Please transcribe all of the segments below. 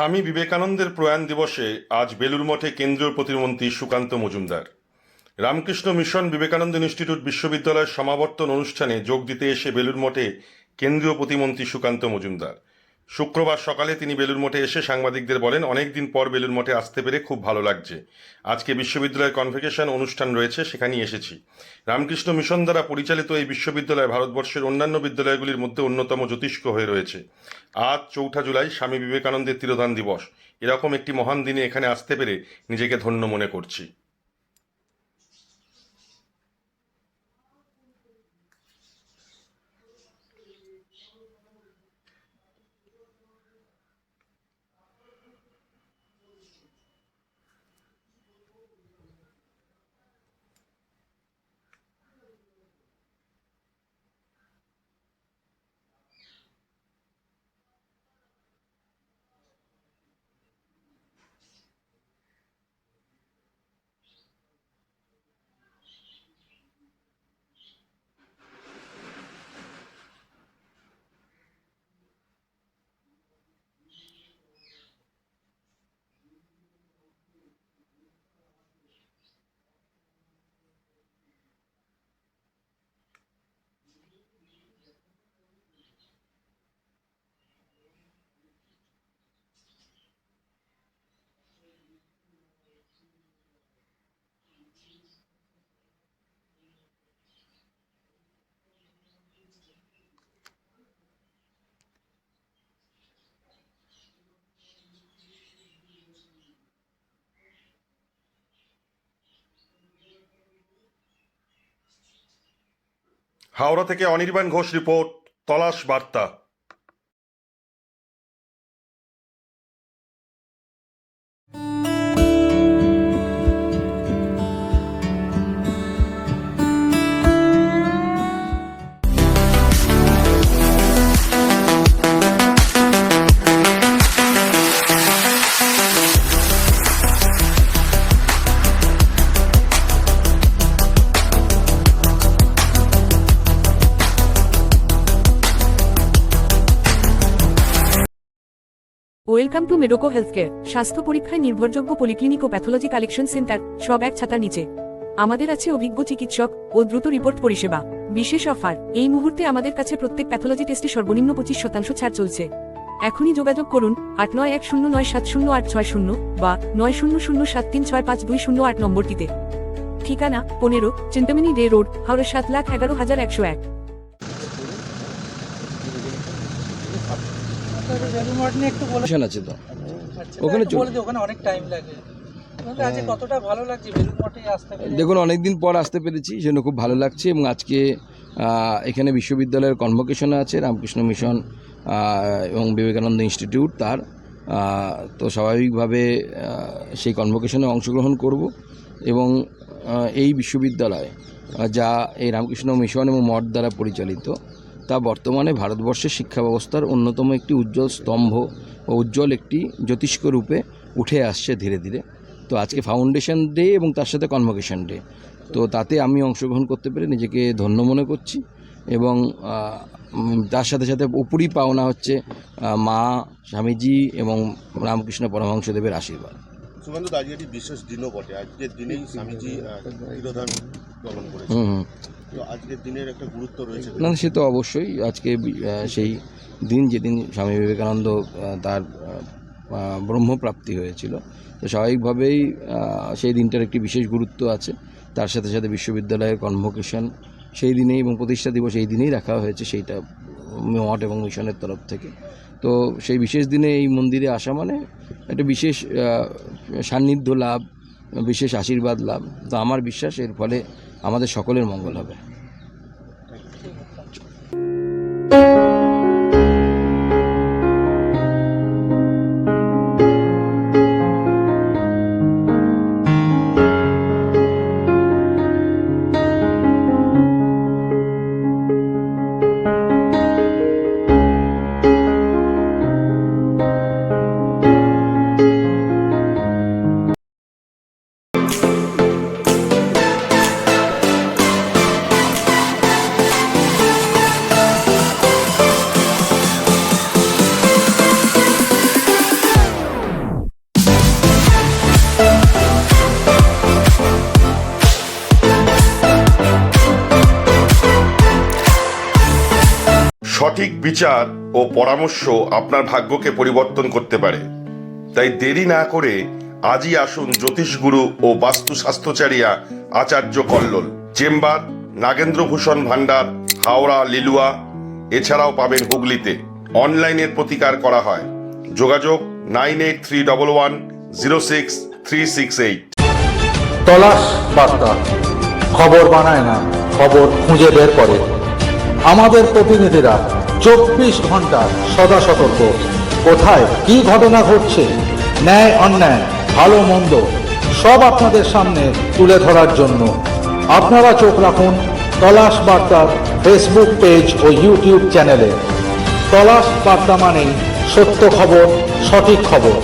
স্বামী বিবেকানন্দের প্রয়াণ দিবসে আজ বেলুর মঠে কেন্দ্রীয় প্রতিমন্ত্রী সুকান্ত মজুমদার। রামকৃষ্ণ মিশন বিবেকানন্দ ইনস্টিটিউট বিশ্ববিদ্যালয়ের সমাবর্তন অনুষ্ঠানে যোগ দিতে এসে বেলুর মঠে কেন্দ্রীয় প্রতিমন্ত্রী সুকান্ত মজুমদার। শুক্রবার সকালে তিনি বেলুর মঠে এসে সাংবাদিকদের বলেন অনেকদিন পর বেলুর মঠে আসতে পেরে খুব ভালো লাগছে। আজকে বিশ্ববিদ্যালয়ের কনভোকেশন অনুষ্ঠান রয়েছে, সেখানেই এসেছি। রামকৃষ্ণ মিশন দ্বারা পরিচালিত এই বিশ্ববিদ্যালয় ভারতবর্ষের অন্যান্য বিদ্যালয়গুলির মধ্যে অন্যতম জ্যোতিষ্ক হয়ে রয়েছে। আজ চৌঠা জুলাই স্বামী বিবেকানন্দের তিরোধান দিবস। এরকম একটি মহান দিনে এখানে আসতে পেরে নিজেকে ধন্য মনে করছি। হাওড়া থেকে অনির্বাণ ঘোষ রিপোর্ট তলাশ বার্তা। Welcome to Medoco health care স্বাস্থ্য পরীক্ষায় নির্ভরযোগ্য পলিক্লিনিক ও প্যাথোলজি কালেকশন সেন্টার সব এক ছাতার নিচে। আমাদের আছে অভিজ্ঞ চিকিৎসক ও দ্রুত রিপোর্ট পরিষেবা। বিশেষ অফার এই মুহূর্তে আমাদের কাছে প্রত্যেক প্যাথোলজি টেস্টে সর্বনিম্ন পঁচিশ শতাংশ ছাড় চলছে। এখনই যোগাযোগ করুন, আট নয় এক শূন্য নয় সাত শূন্য আট ছয় শূন্য বা নয় শূন্য শূন্য সাত তিন ছয় পাঁচ দুই শূন্য আট নম্বরটিতে। ঠিকানা, পনেরো চিন্তামিনি রে রোড, হাওড়া সাত লাখ এগারো হাজার একশো এক। আছে তো। আচ্ছা, ওখানে অনেক টাইম লাগে। আপনাদের আজকে কতটা ভালো লাগছে? আসতে দেখুন অনেকদিন পর আসতে পেরেছি সেজন্য খুব ভালো লাগছে এবং আজকে এখানে বিশ্ববিদ্যালয়ের কনভোকেশন আছে রামকৃষ্ণ মিশন এবং বিবেকানন্দ ইনস্টিটিউট তার। তো স্বাভাবিকভাবে সেই কনভোকেশনে অংশগ্রহণ করব এবং এই বিশ্ববিদ্যালয় যা এই রামকৃষ্ণ মিশন এবং মঠ দ্বারা পরিচালিত তা বর্তমানে ভারতবর্ষের শিক্ষা ব্যবস্থার অন্যতম একটি উজ্জ্বল স্তম্ভ ও উজ্জ্বল একটি জ্যোতিষ্ক রূপে উঠে আসছে ধীরে ধীরে। তো আজকে ফাউন্ডেশন ডে এবং তার সাথে কনভোকেশন ডে তো তাতে আমি অংশগ্রহণ করতে পেরে নিজেকে ধন্য মনে করছি এবং তার সাথে সাথে উপরই পাওনা হচ্ছে মা, স্বামীজি এবং রামকৃষ্ণ পরমহংসদেবের আশীর্বাদ। সুকান্ত আজকে একটি বিশেষ দিনও বটে। আজকের দিনেই স্বামীজি তিরোধান করেছে তো আজকের দিনের একটা গুরুত্ব রয়েছে না সে তো অবশ্যই। আজকে সেই দিন যেদিন স্বামী বিবেকানন্দ তার ব্রহ্মপ্রাপ্তি হয়েছিল তো স্বাভাবিকভাবেই সেই দিনটার একটি বিশেষ গুরুত্ব আছে। তার সাথে সাথে বিশ্ববিদ্যালয়ের কনভোকেশন সেই দিনেই এবং প্রতিষ্ঠা দিবস এই দিনেই রাখা হয়েছে সেইটা মঠ এবং মিশনের তরফ থেকে। তো সেই বিশেষ দিনে এই মন্দিরে আসা মানে একটা বিশেষ সান্নিধ্য লাভ, বিশেষ আশীর্বাদ লাভ। তো আমার বিশ্বাস এর ফলে আমাদের সকলের মঙ্গল হবে। সঠিক বিচার ও পরামর্শ আপনার ভাগ্যকে পরিবর্তন করতে পারে। তাই দেরি না করে আজই আসুন জ্যোতিষগুরু ও বাস্তু স্বাস্থ্যচারিয়া আচার্য কল্লোল, চেম্বার, নাগেন্দ্রভূষণ ভান্ডার হাওড়া, লিলুয়া, এছাড়াও পাবেন হুগলিতে। অনলাইনের প্রতিকার করা হয়। যোগাযোগ nine eight three double one zero six three six eight. তলাশ বার্তা। খবর বানায় না, খবর খুঁজে বের করে। আমাদের প্রতিনিধিরা চব্বিশ ঘণ্টা সদা সতর্ক। কোথায় কি ঘটনা ঘটছে? ন্যায়, অন্যায়, ভালো, মন্দ, সব আপনাদের সামনে তুলে ধরার জন্য আপনারা চোখ রাখুন তলাশ বার্তার ফেসবুক পেজ ও ইউটিউব চ্যানেলে। তলাশ বার্তা মানেই সত্য খবর, সঠিক খবর।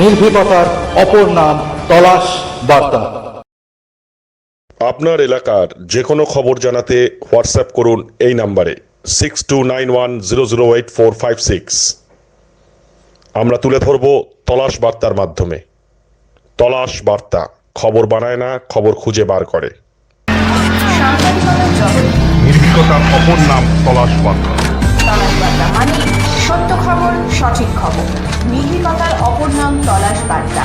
নির্ভীকতার অপর নাম তলাশ বার্তা। আপনার এলাকার যে কোনো খবর জানাতে হোয়াটসঅ্যাপ করুন এই নাম্বারে। Six two nine one zero zero eight four five six আমরা তুলে ধরব তলাশ বার্তার মাধ্যমে। তলাশ বার্তা খবর বানায় না খবর খুঁজে বার করে। নির্ভীকতার অপর নাম তলাশ বার্তা। তলাশ বার্তা মানে সত্য খবর সঠিক খবর। নির্ভীকতার অপর নাম তলাশ বার্তা।